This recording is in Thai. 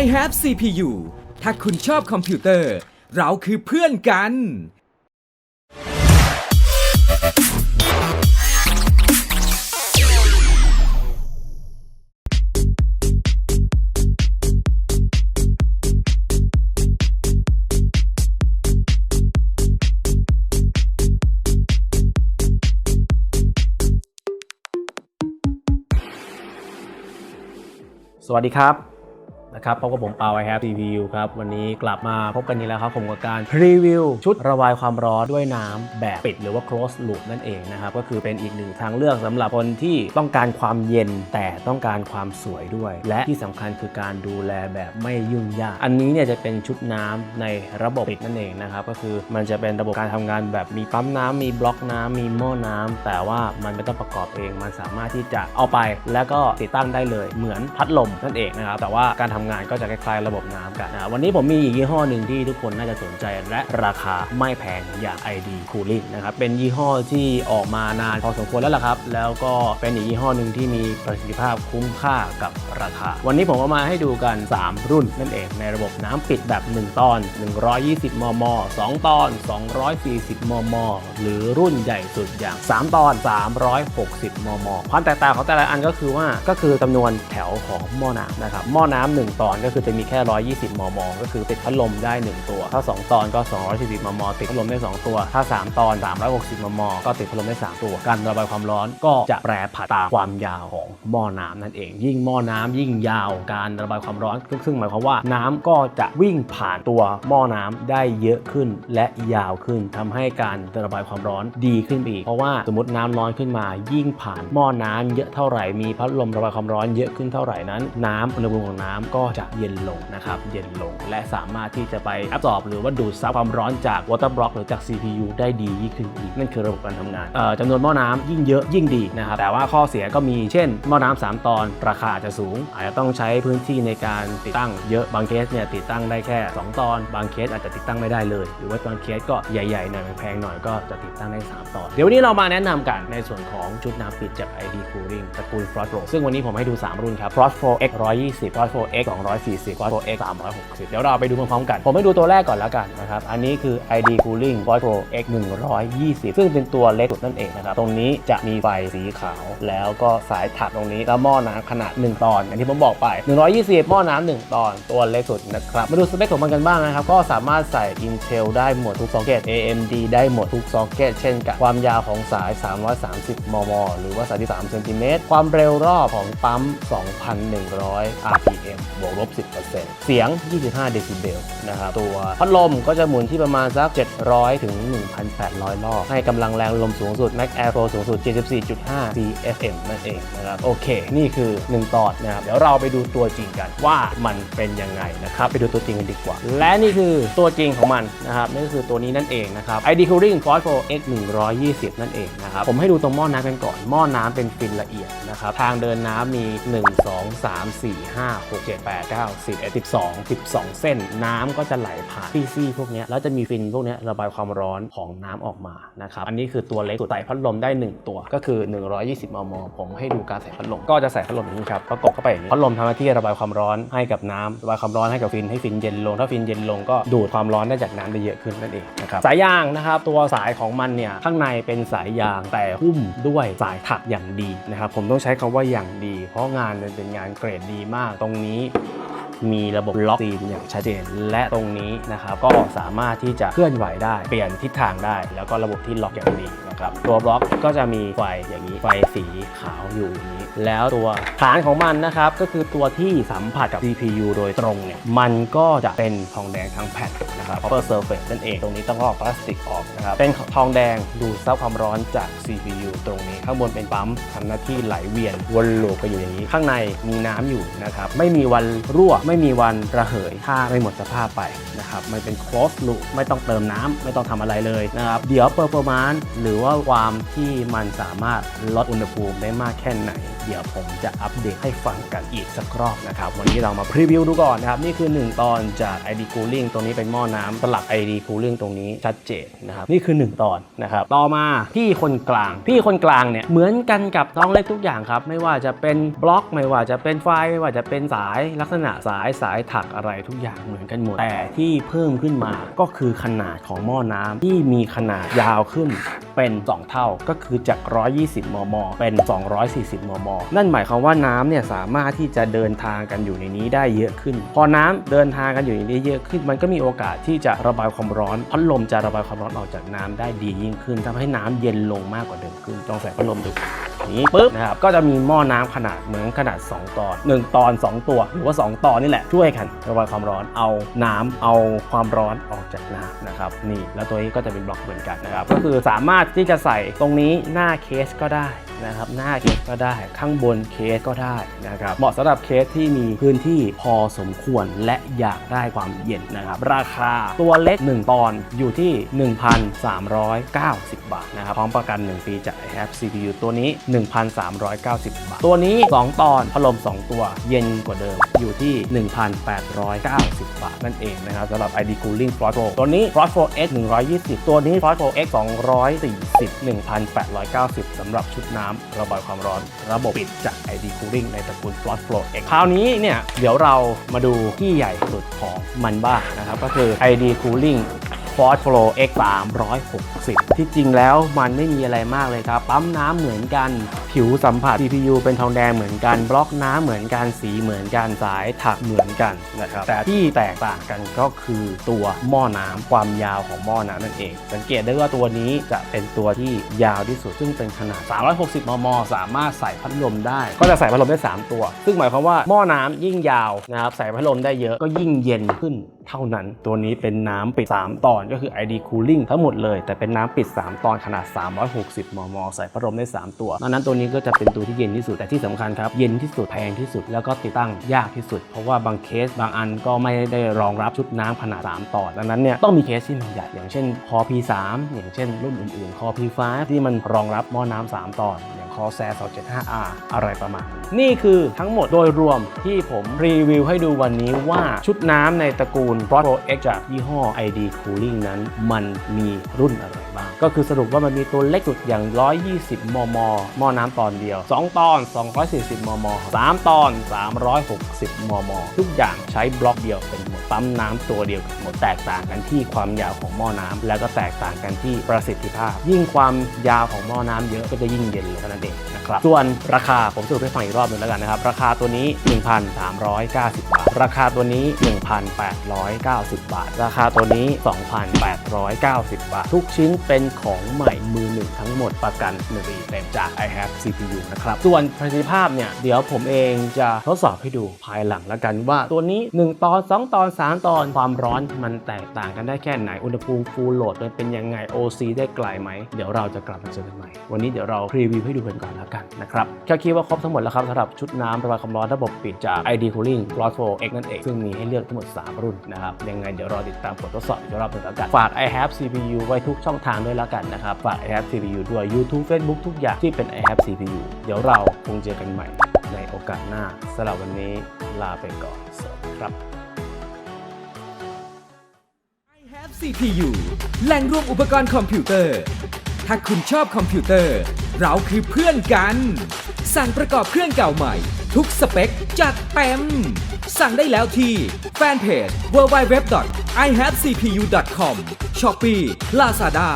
I have CPU ถ้าคุณชอบคอมพิวเตอร์ เราคือเพื่อนกัน สวัสดีครับ นะครับพบกับผมเปาไอแฮป CPU ครับ วันนี้กลับมาพบกันนี้แล้วครับ ผมกับการพรีวิว ชุดระบายความร้อนด้วยน้ำแบบปิดหรือว่า close loop นั่นเองนะครับ ก็คือเป็นอีกหนึ่งทางเลือกสำหรับคนที่ต้องการความเย็นแต่ต้องการความสวยด้วย และที่สำคัญคือการดูแลแบบไม่ยุ่งยาก อันนี้เนี่ยจะเป็นชุดน้ำในระบบปิดนั่นเองนะครับก็คือมันจะเป็นระบบการทำงานแบบมีปั๊มน้ำมีบล็อกน้ำมีหม้อน้ำแต่ว่ามันไม่ต้องประกอบเองมันสามารถที่จะเอาไป แล้วก็ติดตั้งได้เลยเหมือนพัดลมนั่นเองนะครับแต่ว่าการทำงานก็จะคล้ายๆระบบน้ำกันนะวันนี้ผมมีอีกยี่ห้อหนึ่งที่ทุกคนน่าจะสนใจและราคาไม่แพงอย่าง ID Cooling นะครับเป็นยี่ห้อที่ออกมานานพอสมควรแล้วล่ะครับ แล้วก็เป็นอีกยี่ห้อหนึ่งที่มีประสิทธิภาพคุ้มค่ากับราคา วันนี้ผมเอามาให้ดูกัน 3 รุ่นนั่นเองในระบบน้ำปิดแบบ 1 ตอน 120 มม 2 ตอน 240 มม หรือรุ่นใหญ่สุดอย่าง 3 ตอน 360 มม ความแตกต่างของแต่ละอันก็คือว่าก็คือจำนวนแถวของหม้อน้ำนะครับหม้อน้ำหนึ่งตอนก็คือจะมีแค่ 120 มม ก็คือติดพัดลมได้ 1 ตัว ถ้า 2 ตอนก็ 240 มม ติดพัดลมได้ 2 ตัว ถ้า 3 ตอน 360 มม ก็ติดพัดลมได้ 3 ตัว การระบายความร้อนก็จะแปรผันตามความยาวของหม้อน้ำนั่นเอง ยิ่งหม้อน้ำยิ่งยาว การระบายความร้อน ซึ่งหมายความว่าน้ำก็จะวิ่งผ่านตัวหม้อน้ำได้เยอะขึ้นและยาวขึ้นทำให้การระบายความร้อนดีขึ้นไปอีก เพราะว่าสมมติน้ำร้อนขึ้นมา ยิ่งผ่านหม้อน้ำเยอะเท่าไหร่ มีพัดลมระบายความร้อนเยอะขึ้นเท่าไหร่นั้น น้ำอุณหภูมิของน้ำก็็จะเย็นลงนะครับ เย็นลงและสามารถที่จะไปแอบสอบหรือว่าดูดซับความร้อนจาก water block หรือจาก CPU ได้ดียิ่งขึ้นอีก นั่นคือระบบการทำงานจำนวนหม้อน้ำยิ่งเยอะยิ่งดีนะครับ แต่ว่าข้อเสียก็มีเช่น หม้อน้ำสามตอนราคาอาจจะสูง อาจจะต้องใช้พื้นที่ในการติดตั้งเยอะบางเคสเนี่ยติดตั้งได้แค่ 2 ตอน บางเคสอาจจะติดตั้งไม่ได้เลย หรือว่าบางเคสก็ใหญ่ๆหน่อยแพงหน่อยก็จะติดตั้งได้ 3 ตอน เดี๋ยววันนี้เรามาแนะนำกันในส่วนของชุดน้ำปิดจาก ID Cooling ตระกูล Frost Pro ซึ่งวันนี้ผมให้ดู 3 รุ่นครับ Frost Pro X 120 Frost Pro X 240 Frost Pro X 360 เดี๋ยวเราไปดูพร้อมๆกัน ผมให้ดูตัวแรกก่อนแล้วกันนะครับ อันนี้คือ ID Cooling Frost Pro X 120 ซึ่งเป็นตัวเล็กสุดนั่นเองนะครับ ตรงนี้จะมีไฟสีขาว แล้วก็สายถักตรงนี้แล้วหม้อน้ำขนาด 1 ตอน อย่างที่ผมบอกไป 120 หม้อน้ำ1ตอน ตัวเล็กสุดนะครับ มาดูสเปคของมันกันบ้างนะครับ ก็สามารถใส่ Intel ได้หมดทุกซ็อกเก็ต AMD ได้หมดทุกซ็อกเก็ต เช่นกัน ความยาวของสาย 330 มม หรือว่า 33 เซนติเมตร ความเร็วรอบของปั๊ม 2,100 RPM บวกลบ 10%เสียง 25 เดซิเบลนะครับตัวพัดลมก็จะหมุนที่ประมาณสัก 700 ถึง 1,800 รอบ ให้กำลังแรงลมสูงสุด Max Airflow สูงสุด 74.5 CFM นั่นเองนะครับโอเค นี่คือ 1 ตอนนะครับ เดี๋ยวเราไปดูตัวจริงกันว่ามันเป็นยังไงนะครับ ไปดูตัวจริงกันดีกว่า และนี่คือตัวจริงของมันนะครับนั่นก็คือตัวนี้นั่นเองนะครับ ID Cooling Force Pro X 120 นั่นเองนะครับผมให้ดูตรงหม้อน้ำกันก่อนหม้อน้ำเป็นฟินละเอียด นะครับทางเดินน้ำมี 1 2 3 4 5 6 7 8 9 10 12 12 เส้น น้ำก็จะไหลผ่านซี่พวกนี้แล้วจะมีฟินพวกนี้ระบายความร้อนของน้ำออกมานะครับอันนี้คือตัวเล็กสุดใส่พัดลมได้ 1 ตัว ก็คือ 120 มม ผมให้ดูการใส่พัดลมก็จะใส่พัดลมนี้ครับประกบเข้าไปอย่างนี้พัดลมทำหน้าที่ระบายความร้อนให้กับน้ำระบายความร้อนให้กับฟินให้ฟินเย็นลงถ้าฟินเย็นลงก็ดูดความร้อนได้จากน้ำได้เยอะขึ้นนั่นเองนะครับสายยางนะครับตัวสายของมันเนี่ยข้างในเป็นสายยางแต่หุ้มด้วยสายถักอย่างดีนะครับผมต้องใช้คำว่าอย่างดี เพราะงานมันเป็นงานเกรดดีมากตรงนี้มีระบบล็อกซีนอย่างชัดเจน และตรงนี้นะครับก็สามารถที่จะเคลื่อนไหวได้ เปลี่ยนทิศทางได้ แล้วก็ระบบที่ล็อกอย่างดี นะครับ ตัวบล็อกก็จะมีไฟอย่างนี้ไฟสีขาวอยู่อย่างนี้ แล้วตัวฐานของมันนะครับก็คือตัวที่สัมผัสกับ CPU โดยตรงเนี่ยมันก็จะเป็นทองแดงทั้งแผ่นนะครับ copper surface นั่นเองตรงนี้ต้องลอกพลาสติกออกนะครับเป็นทองแดงดูดซับความร้อนจาก CPU ตรงนี้ ข้างบนเป็นปั๊มทำหน้าที่ไหลเวียนวนลูปไปอยู่อย่างนี้ ข้างในมีน้ำอยู่นะครับไม่มีวันรั่ว ไม่มีวันระเหยถ้าไม่หมดสภาพไปนะครับมันเป็น close loop ไม่ต้องเติมน้ำไม่ต้องทำอะไรเลยนะครับเดี๋ยว performance หรือว่าความที่มันสามารถลดอุณหภูมิได้มากแค่ไหน เดี๋ยวผมจะอัปเดตให้ฟังกันอีกสักรอบนะครับ วันนี้เรามาพรีวิวดูก่อนนะครับ นี่คือ 1 ตอนจาก ID Cooling ตรงนี้เป็นหม้อน้ำสลัก ID Cooling ตรงนี้ชัดเจนนะครับ นี่คือ 1 ตอนนะครับ ต่อมาพี่คนกลาง พี่คนกลางเนี่ยเหมือนกันกับน้องเล็กทุกอย่างครับ ไม่ว่าจะเป็นบล็อก ไม่ว่าจะเป็นไฟไม่ว่าจะเป็นสายลักษณะสายายสายถักอะไรทุกอย่างเหมือนกันหมด แต่ที่เพิ่มขึ้นมาก็คือขนาดของหม้อน้ำที่มีขนาดยาวขึ้นเป็น2 เท่า ก็คือจาก 120 มม เป็น 240 มม นั่นหมายความว่าน้ำเนี่ยสามารถที่จะเดินทางกันอยู่ในนี้ได้เยอะขึ้น พอน้ำเดินทางกันอยู่ในนี้เยอะขึ้น มันก็มีโอกาสที่จะระบายความร้อนพัดลมจะระบายความร้อนออกจากน้ำได้ดียิ่งขึ้นทำให้น้ำเย็นลงมากกว่าเดิมขึ้นลองใส่พัดลมดูอย่าง นี้ปุ๊บนะครับก็จะมีหม้อน้ำขนาดเหมือนขนาด 2 ตอน 1 ตอน 2 ตัว หรือว่า 2 ตอนนี่แหละช่วยกันระบายความร้อนเอาน้ำเอาความร้อนออกจากน้ำนะครับนี่แล้วตัวนี้ก็จะเป็นบล็อกเหมือนกันนะครับก็คือสามารถที่จะใส่ตรงนี้หน้าเคสก็ได้นะครับหน้าเคสก็ได้ข้างบนเคสก็ได้นะครับเหมาะสำหรับเคสที่มีพื้นที่พอสมควรและอยากได้ความเย็นนะครับ ราคาตัวเล็ก 1 ตอนอยู่ที่ 1,390 บาทนะครับพร้อมประกัน 1 ปีจาก i h a v e CPU ตัวนี้1,390 บาท ตัวนี้ 2 ตอนพัดลม 2 ตัวเย็นกว่าเดิมอยู่ที่ 1,890 บาท นั่นเองนะครับสำหรับ ID Cooling Frost Pro ตัวนี้ Frost Pro X 120 ตัวนี้ Frost Pro X 240 1,890สำหรับชุดน้ำระบายความร้อน ระบบปิดจาก ID Cooling ในตระกูล Frost Pro X คราวนี้เนี่ยเดี๋ยวเรามาดูที่ใหญ่สุดของมันบ้างนะครับก็คือ ID Cooling Ford Pro X 360 ที่จริงแล้วมันไม่มีอะไรมากเลยครับ ปั๊มน้ำเหมือนกัน ผิวสัมผัส CPU เป็นทองแดงเหมือนกัน บล็อกน้ำเหมือนกัน สีเหมือนกัน สายถักเหมือนกันนะครับ แต่ที่แตกต่างกันก็คือตัวหม้อน้ำความยาวของหม้อน้ำนั่นเอง สังเกตได้ว่าตัวนี้จะเป็นตัวที่ยาวที่สุด ซึ่งเป็นขนาด 360 มม สามารถใส่พัดลมได้ ก็จะใส่พัดลมได้ 3 ตัว ซึ่งหมายความว่าหม้อน้ำยิ่งยาวนะครับ ใส่พัดลมได้เยอะ ก็ยิ่งเย็นขึ้น เท่านั้น ตัวนี้เป็นน้ำปิด 3 ตอนก็คือ ID Cooling ทั้งหมดเลย แต่เป็นน้ำปิด 3 ตอนขนาด 360 มม ใส่พัดลมได้ 3 ตัวดังนั้นตัวนี้ก็จะเป็นตัวที่เย็นที่สุดแต่ที่สำคัญครับเย็นที่สุดแพงที่สุดแล้วก็ติดตั้งยากที่สุด เพราะว่าบางเคสบางอันก็ไม่ได้รองรับชุดน้ำขนาด 3 ตอนดังนั้นเนี่ยต้องมีเคสที่มันใหญ่อย่างเช่นคอ P3 อย่างเช่นรุ่นอื่นๆคอ P5 ที่มันรองรับหม้อน้ำ3ตอนอย่างคอแซ 275R อะไรประมาณ นี่คือทั้งหมดโดยรวมที่ผมรีวิวให้ดูวันนี้ว่าชุดน้ำในตระกูล Pro X จากยี่ห้อ ID Cooling นั้น มันมีรุ่นอะไรบ้าง ก็คือสรุปว่ามันมีตัวเล็กสุดอย่าง 120 มม หม้อน้ำตอนเดียว 2 ตอน 240 มม 3 ตอน 360 มม ทุกอย่างใช้บล็อกเดียวเป็นหมด ปั๊มน้ำตัวเดียวกันหมด แตกต่างกันที่ความยาวของหม้อน้ำ แล้วก็แตกต่างกันที่ประสิทธิภาพ ยิ่งความยาวของหม้อน้ำเยอะก็จะยิ่งเย็นลงเท่านั้นเองนะครับ ส่วนราคาผมสรุปให้ฟังอีกรอบหนึ่งแล้วกันนะครับ ราคาตัวนี้ 1,390 บาทราคาตัวนี้ 1,890 บาท ราคาตัวนี้ 2,890 บาท ทุกชิ้นเป็นของใหม่มือหนึ่งทั้งหมดประกัน1ปีเต็มจาก i have CPU นะครับ ส่วนประสิทธิภาพเนี่ย เดี๋ยวผมเองจะทดสอบให้ดูภายหลังแล้วกันว่าตัวนี้ 1 ตอน 2 ตอน 3 ตอนความร้อนมันแตกต่างกันได้แค่ไหนอุณหภูมิ full load มันเป็นยังไง OC ได้ไกลไหม เดี๋ยวเราจะกลับมาเจอกันใหม่ วันนี้เดี๋ยวเราพรีวิวให้ดูกันก่อนแล้วกันนะครับแค่คิดว่าครบทั้งหมดแล้วครับสำหรับชุดน้ำระบายความร้อนระบบปิดจาก ID Cooling Frost Pro X นั่นเอง ซึ่งมีให้เลือกทั้งหมด 3 รุ่นนะครับ ยังไงเดี๋ยวรอติดตามผลทดสอบอีกรอบหนึงแล้วกัน ฝาก i have CPU ไว้ทุกช่องทางด้วยแล้วกันนะครับ ฝาก i have CPU ด้วย YouTube Facebook ทุกอย่างที่เป็น i have CPU เดี๋ยวเราคงเจอกันใหม่ในโอกาสหน้าสำหรับวันนี้ลาไปก่อน สวัสดีครับ I have CPU แหล่งรวมอุปกรณ์คอมพิวเตอร์ ถ้าคุณชอบคอมพิวเตอร์ เราคือเพื่อนกัน สั่งประกอบเครื่องเก่าใหม่ ทุกสเปค จัดเต็ม สั่งได้แล้วที่แฟนเพจ www.ihavecpu.com Shopee Lazada